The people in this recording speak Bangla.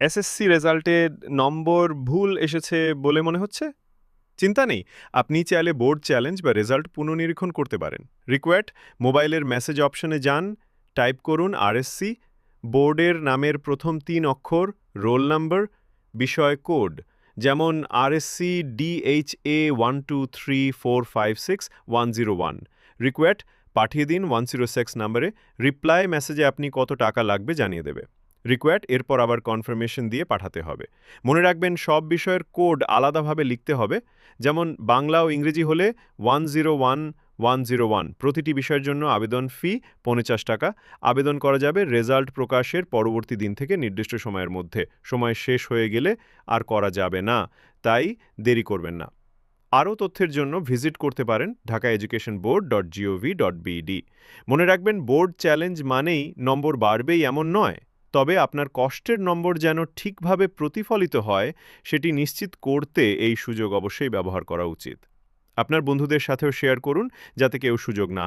এসএসসি রেজাল্টে নম্বর ভুল এসেছে বলে মনে হচ্ছে? চিন্তা নেই, আপনি চাইলে বোর্ড চ্যালেঞ্জ বা রেজাল্ট পুনঃনিরীক্ষণ করতে পারেন। রিকোয়ার্ড মোবাইলের মেসেজ অপশনে যান টাইপ করুন আরএসসি বোর্ডের নামের প্রথম তিন অক্ষর রোল নাম্বার বিষয় কোড যেমন RSC DHA one two three four five six one zero one required পাঠিয়ে দিন ওয়ান জিরো সিক্স নাম্বারে রিপ্লাই মেসেজে আপনি কত টাকা লাগবে জানিয়ে দেবে। রিকোয়ার্ড এরপর আবার কনফার্মেশন দিয়ে পাঠাতে হবে। মনে রাখবেন, সব বিষয়ের কোড আলাদাভাবে লিখতে হবে। যেমন, বাংলা ও ইংরেজি হলে one zero one one zero one প্রতিটি বিষয়ের জন্য আবেদন ফি পঞ্চাশ টাকা। আবেদন করা যাবে রেজাল্ট প্রকাশের পরবর্তী দিন থেকে নির্দিষ্ট সময়ের মধ্যে। সময় শেষ হয়ে গেলে আর করা যাবে না। তাই দেরি করবেন না। আরও তথ্যের জন্য ভিজিট করতে পারেন Dhaka education board dot GOV dot BD মনে রাখবেন বোর্ড চ্যালেঞ্জ মানেই নম্বর বাড়বেই এমন নয়। তবে আপনার কষ্টের নম্বর যেন ঠিকভাবে প্রতিফলিত হয়, সেটি নিশ্চিত করতে এই সুযোগ অবশ্যই ব্যবহার করা উচিত। আপনার বন্ধুদের সাথেও শেয়ার করুন, যাতে কেউ সুযোগ না